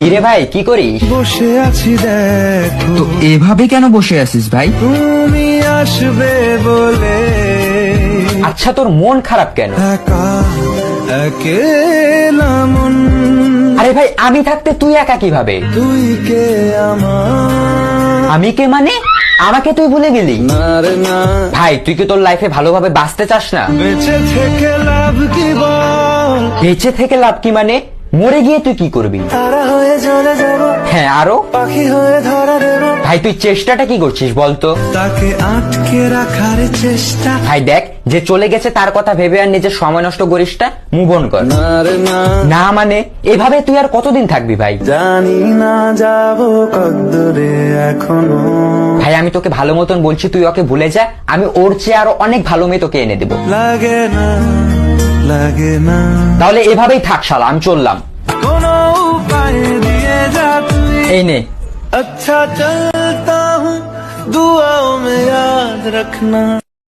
ইরে ভাই কি করিস? বসে আছি দেখো। তো এভাবে কেন বসে আছিস ভাই? তুমি আসবে বলে। আচ্ছা তোর মন খারাপ কেন? একা একেলা মন আরে ভাই আমি থাকতে তুই একা কীভাবে? তুই কে আমার? আমি কে মানে? আমাকে তুই ভুলে গেলি? না রে না। ভাই তুই কি তোর লাইফে ভালোভাবে বাঁচতে চাস না? বেঁচে থেকে লাভ কি বল? বেঁচে থেকে লাভ কি মানে? মরে গিয়ে তুই কি করবি? হয়ে আরও? পাখি হয়ে ধরা দেব। ভাই তুই চেষ্টাটা কি করছিস বলতো তাকে আটকে রাখার চেষ্টা। ভাই দেখ যে চলে গেছে তার কথা ভেবে আর নিজের সময় নষ্ট করিস না মুভ অন কর। না মানে এভাবে তুই আর কতদিন থাকবি ভাই? জানি না যাব কদ্দূরে এখনও। ভাই আমি তোকে ভালো মতন বলছি তুই ওকে ভুলে যা আমি ওর চেয়ে আরও অনেক ভালো মেয়ে তোকে এনে দেবো। লাগে না। লাগে না। তাহলে এভাবেই থাক শালা আমি চললাম। কোনো উপায় দিয়ে যা তুই। এই নে। আচ্ছা চলতা হুঁ দুয়াও মে রাখনা।